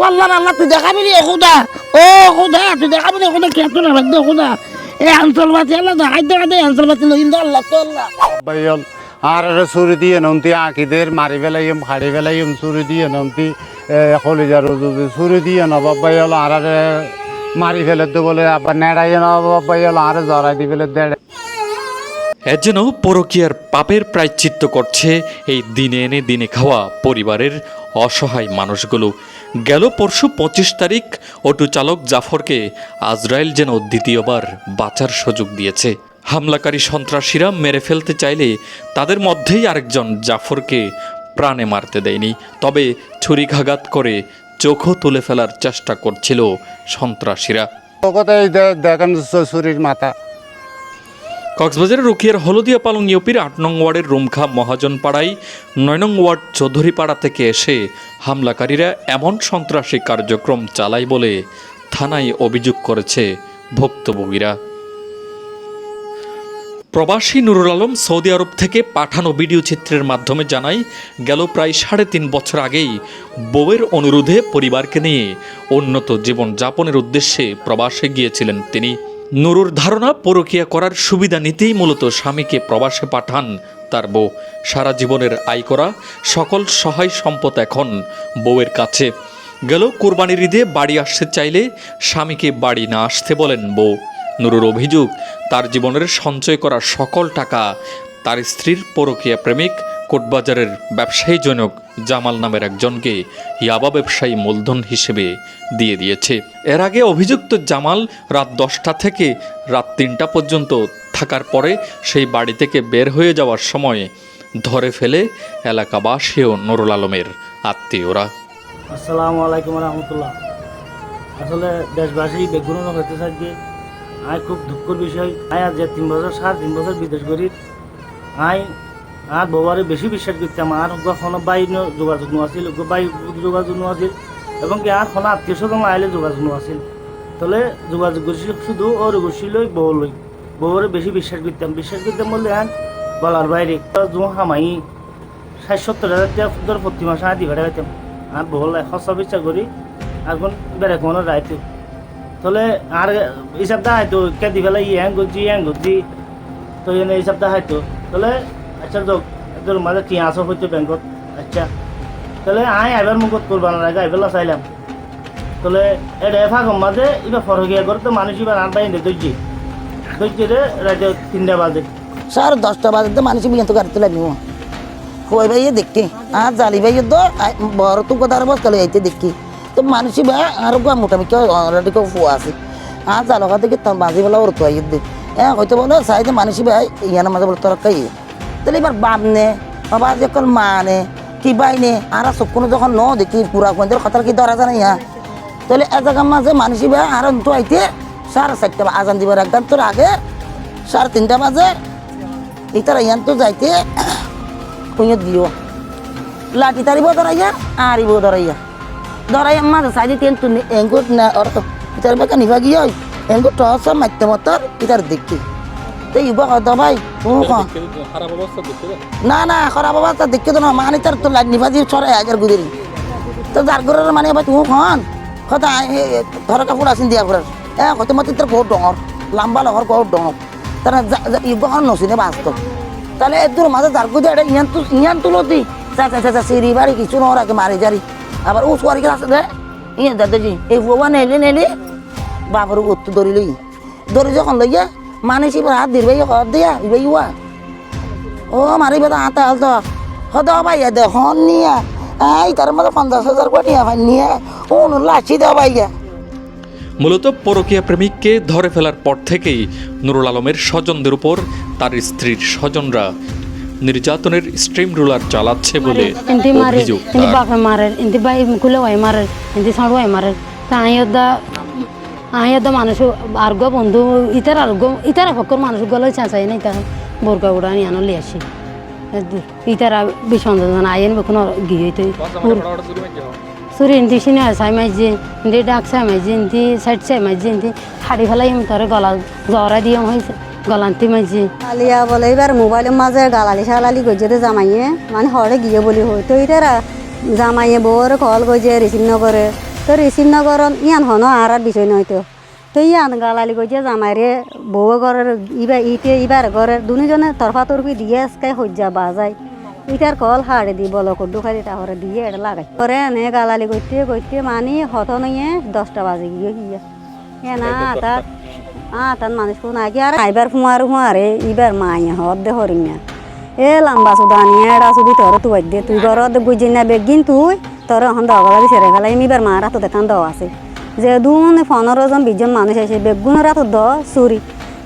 বললাম আল্লাহ তুই দেখাবি নি খুদা? ও খুদা তুই দেখাবি নি খুদা কেতো না বাদ খুদা। এই অঞ্চলবাসী আল্লাহ দেখাই দেখা দে অঞ্চলবাসী লইন দে আল্লাহ তো আল্লাহ। বাইল আর আরে চুরি দিয়ে নমতি আঁকিদের মারি ফেলাইম হাড়ি ফেলাইম চুরি দিয়ে নমতি কলিজার চুরি দিয়ে নব বাইল আর আরে মারি ফেলে তো বলে আবার নেড়াই নব বাইল আর জড়াই দি ফেলে দেড়। এর যেন পরকীয়ার পাপের প্রায়শ্চিত্ত করছে এই দিনে এনে দিনে খাওয়া পরিবারের অসহায় মানুষগুলো। গেল পরশু পঁচিশ তারিখ অটো চালক জাফরকে আজরায়েল যেন দ্বিতীয়বার বাঁচার সুযোগ দিয়েছে। হামলাকারী সন্ত্রাসীরা মেরে ফেলতে চাইলে তাদের মধ্যেই আরেকজন জাফরকে প্রাণে মারতে দেয়নি। তবে ছুরিঘাঘাত করে চোখও তুলে ফেলার চেষ্টা করছিল সন্ত্রাসীরা। দেখেন চুরির মাথা। কক্সবাজারের রুকিয়ার হলদিয়া পালং ইউপির আট নং ওয়ার্ডের রুমখা মহাজন পাড়ায় নয় নং ওয়ার্ড চৌধুরীপাড়া থেকে এসে হামলাকারীরা এমন সন্ত্রাসী কার্যক্রম চালায় বলে থানায় অভিযোগ করেছে ভুক্তভোগীরা। প্রবাসী নুরুল আলম সৌদি আরব থেকে পাঠানো ভিডিও চিত্রের মাধ্যমে জানায়, গেল প্রায় সাড়ে তিন বছর আগেই বউয়ের অনুরোধে পরিবারকে নিয়ে উন্নত জীবন যাপনের উদ্দেশ্যে প্রবাসে গিয়েছিলেন তিনি। নুরুর ধারণা, পরকীয়া করার সুবিধা নিতেই মূলত স্বামীকে প্রবাসে পাঠান তার বউ। সারা জীবনের আয় করা, সকল সহায় সম্পদ এখন বউয়ের কাছে। গেল কোরবানির ঈদে বাড়ি আসতে চাইলে স্বামীকে বাড়ি না আসতে বলেন বউ। নুরুর অভিযোগ, তার জীবনের সঞ্চয় করা সকল টাকা তার স্ত্রীর পরকীয়া প্রেমিক কোটবাজারের ব্যবসায়ী জনক জামাল নামের একজনকে ইয়াবা ব্যবসায়ী মূলধন হিসেবে দিয়ে দিয়েছে। এর আগে অভিযুক্ত জামাল রাত দশটা থেকে রাত তিনটা পর্যন্ত থাকার পরে সেই বাড়ি থেকে বের হয়ে যাওয়ার সময় ধরে ফেলে এলাকাবাসী ও নুরুল আলমের আত্মীয়রা। আসসালামু আলাইকুম রহমতুল্লাহ। আসলে দেশবাসী বেগুন হইতে থাকবে। আয় খুব দুঃখের বিষয়। আয় আজ তিন বছর, সাড়ে তিন বছর বিদেশ করি। আই আর বাবারে বেশি বিশ্বাস করতাম আর কোনো বাই যোগাযোগ নোয়াছিল বাই যোগাযোগ নোয়াছিল এবং কি আর কোনো আত্মীয় স্বজন আইলে যোগাযোগ নোয়াছিল তাহলে যোগাযোগ করছিল শুধু ওর করছিল বউ লই। বউরে বেশি বিশ্বাস করতাম বিশ্বাস করতাম বললে আর বলার বাইরে জো হামাই ষাট সত্তর হাজার টাকা প্রতি মাসে আদি ভাড়া পাইতাম আর বহু সস্তা বিচার করি, আর কোন বেড়ে কোনো রাইতো তাহলে আর সপ্তাহ হয়তো কেদি ফেলে ই হ্যাং করছি হ্যাং করছি, তো এই সপ্তাহ হয়তো। তাহলে আচ্ছা তো তোর মাঝে কি আসো হইতো ব্যাংকত আচ্ছা তাহলে আই আইবার মুখত করবার না আইবার চাইলাম তাহলে এটা এফা কম মাঝে এবার ফরকিয়া করে তো মানুষ এবার আট বাইন্দে দইছি দইছি রে রাতে তিনটা বাজে। সাড়ে দশটা বাজে মানুষ বিয়ে তো গাড়িতে লাগবো। কই ভাই দেখি আর জালি ভাই তো বড় তো কথা বসতে যাইতে দেখি। তো মানুষ ভাই আর গা মোটামুটি অলরেডি কেউ আছে। আর জালকা দেখি বাজি বেলা ওর তো আইয়ে দে। হ্যাঁ হয়তো বলো সাইডে মানুষ ভাই ইয়ার মাঝে বলে তোর কাই তাহলে এবার বাপ নে বাবা যখন মা নে কি বাই নে আর চকুনো যখন ন দেখি, পুরা কোয়েন্টের কথা কি ধরা জানাই ইয়া তাহলে এ জায়গার মাঝে ভাই আর তো আইতে সাড়ে চারটা আজান দিবার একদম তোর আগে সাড়ে তিনটা বাজে। ইতারা ইয়ান তো যাইতে কুইয়ত দিও। লাঠি তারিব ধরাইয়া আরিব ধরাইয়া। ধরাইয়া মাঝে সাইডে তেন তুই এঙ্গুট না অর্থ ইতার বেকা নিভা গিয়ে এঙ্গুট টস মাইতে মতর ইতার দেখি ভাই তুমি কন না? না খারাপ অবস্থা দেখতে তো না মানে তার তো লাইট নিভা দিয়ে ছড়াই হাজার গুদিরি তো যার ঘরের মানে ভাই তুমি কন কথা ধর কাপড় আসিন দিয়া ঘরের। এ হয়তো মতো তোর বহুত ডঙর লম্বা লগর বহুত ডঙর তারা ইব হন নসিনে বাস্তব তাহলে এদুর মাঝে যার গুদি এটা ইয়ান তো ইয়ান তুলতি চা চা চা সিঁড়ি বাড়ি কিছু নহর আগে মারি জারি আবার ও সোয়ারি আছে দে ইয়ে দাদাজি এই বউয়া নেলে নেলে বাবার উত্তর ধরি লই ধরি যখন লইয়া মানে এবার হাত দির ভাই দিয়া ইবাই ইয়া ও মারি বেদা হাতে হল তো হদ ভাই দে হন নিয়া এই তার মধ্যে পঞ্চাশ হাজার কোটি ভাই নিয়ে উন লাসি দে ভাইয়া মূলত পরকীয়া প্রেমিককে ধরে ফেলার পর থেকেই নুরুল আলমের স্বজনদের উপর তার স্ত্রীর স্বজনরা। নির্যাতনের স্ট্রিম রুলার চালাচ্ছে বলে অভিযোগ মারে মারে আহি একদম মানুষ গো বন্ধু ইতার আর্গ ইতার ভক্ত মানুষ গলে চাঁচাই না ইতার বরগা উড়া নিয়ে আনলে আসি। ইতার বিসন্দন আইন বেকুন গিয়ে তো চুরি ইন্দি সিনে চাই মাইজি ইন্দি ডাক চাই মাইজি ইন্দি সাইড চাই মাইজি ইন্দি ফাড়ি ফেলাই তোরে গলা জরা দিয়ে হয়েছে গলান্তি মাইজি আলিয়া বলে এবার মোবাইলের মাঝে গালালি সালালি গজে জামাইয়ে মানে হরে গিয়ে বলি হই তো ইতারা জামাইয়ে বড় কল গজে রিসিভ নগরে। তো রিসিভ নগরন ইয়ান হনো আর বিষয় নয়তো তো ইয়ান গালালি কইছে জামাইরে বউ ঘরের ইবা ইতে ইবার ঘরের দুজনে তরফা তরফি দিয়ে আজকে হজ্জা বাজাই। ইটার কল হাড়ে দি বল কড্ডু খালি তাহলে দিয়ে এটা লাগাই। পরে এনে গালালি করতে করতে মানি হত নইয়ে দশটা বাজে গিয়ে গিয়ে এ না তাত আ তাত মানুষ কোন আগে আর আইবার ফুমার ফুমারে ইবার মাই হদ দে হরিং না এ লম্বা সুদানি এড়া সুদি তোর তুই দে তুই ঘর বুঝি না বেগিন তুই তোর এখন দগলা বিচারে গেলাই ইবার মারা তো দেখান দাও আছে। যে দুন পনেরো জন বিশ জন মানুষ আছে বেগুন রাত দ চুরি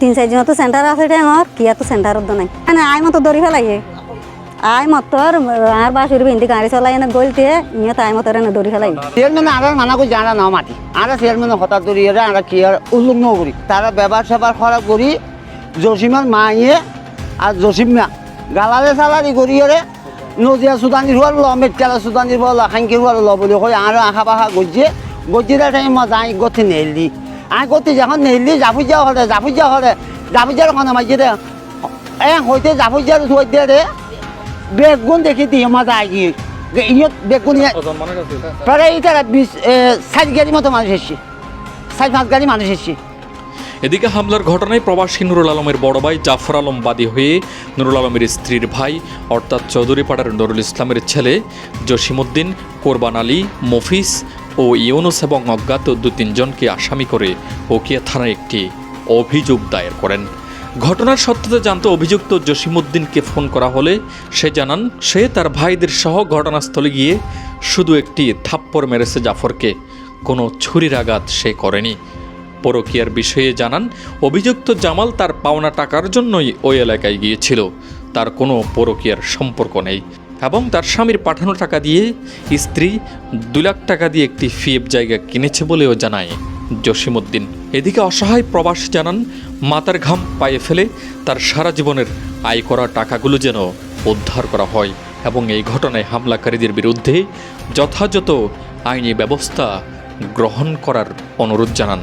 তিন চারজন তো সেন্টার আছে ট্যাঙর কিয়া তো সেন্টারত দ নাই। মানে আই মতো দৌড়ি ফেলাইয়ে আই মতর আর বাসুর ভিন্দি গাড়ি চলাই এনে গলতে ইয়ে তাই মতর এনে দৌড়ি ফেলাই চেয়ারম্যান আর মানা করি জানা না মাটি। আর চেয়ারম্যান হঠাৎ ধরি এরা আমরা কি আর উল্লুক ন করি তারা ব্যবহার সেবার খারাপ করি জসিমার মাইয়ে আর জসিম না গালালে সালারি করি এরে নজিয়া সুদানি হওয়ার ল মেটকালা সুদানি বল খাঙ্কি হওয়ার ল বলে কই আর আশা পাশা গজ্জে গজ্জিরা টাইম মজা আই গতি নেলি আই গতি যখন নেলি জাফু যাওয়া হলে জাফু যাওয়া হলে জাফু যাওয়ার কোনো মাঝে দে এ হইতে জাফু যাওয়ার থৈ দে রে বেগুন দেখি দিয়ে মজা আই গিয়ে ইয়ত বেগুন প্রায় এইটা বিশ ষাট গাড়ি মতো মানুষ এসছে ষাট পাঁচ গাড়ি মানুষ এসছে এদিকে হামলার ঘটনায় প্রবাসী নুরুল আলমের বড় ভাই জাফর আলম বাদী হয়ে নুরুল আলমের স্ত্রীর ভাই, অর্থাৎ চৌধুরীপাড়ার নুরুল ইসলামের ছেলে জসিমুদ্দিন কোরবান আলী, মফিস ও ইউনুস এবং অজ্ঞাত দু তিনজনকে আসামি করে ওকিয়া থানায় একটি অভিযোগ দায়ের করেন। ঘটনার সত্যতা জানতে অভিযুক্ত জসিমউদ্দিনকে ফোন করা হলে সে জানান, সে তার ভাইদের সহ ঘটনাস্থলে গিয়ে শুধু একটি থাপ্পড় মেরেছে জাফরকে। কোনো ছুরির আঘাত সে করেনি। পরকীয়ার বিষয়ে জানান, অভিযুক্ত জামাল তার পাওনা টাকার জন্যই ওই এলাকায় গিয়েছিল। তার কোনো পরকীয়ার সম্পর্ক নেই এবং তার স্বামীর পাঠানো টাকা দিয়ে স্ত্রী দু লাখ টাকা দিয়ে একটি ফিএফ জায়গা কিনেছে বলেও জানায়। জসিমউদ্দিন এদিকে অসহায় প্রবাস জানান, মাতার ঘাম পায়ে ফেলে তার সারা জীবনের আয় করা টাকাগুলো যেন উদ্ধার করা হয় এবং এই ঘটনায় হামলাকারীদের বিরুদ্ধে যথাযথ আইনি ব্যবস্থা গ্রহণ করার অনুরোধ জানান।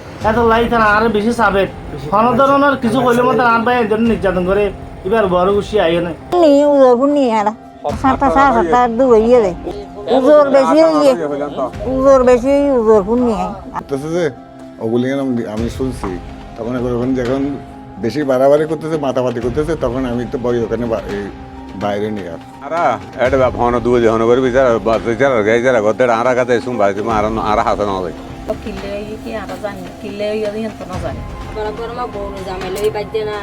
এত লাই তারা আর বেশি সাবেক। কোনো ধরনের কিছু করলে মতো আর ভাই এদের নির্যাতন করে এবার বড় খুশি আইয়ে না দূর ইয়ে উজোর বেশি ইয়ে উজোর বেশি উজোর করতেছে যে ওগুলি আমি- আমি শুনছি। তখন যখন বেশি বাড়াবাড়ি করতেছে মাতামাতি করতেছে তখন আমি তো বই ওখানে বাইরে নিয়ে আর। আরা এটা দুই জন করে বিচার বিচার গাই যারা গদের আরা বাড়িতে মা আরা আরা হাতে না কিল্লে কি আরও জানি কিল্লে ইয়ে তো না জানি বড় মা বউ জামাইলে দিয়ে না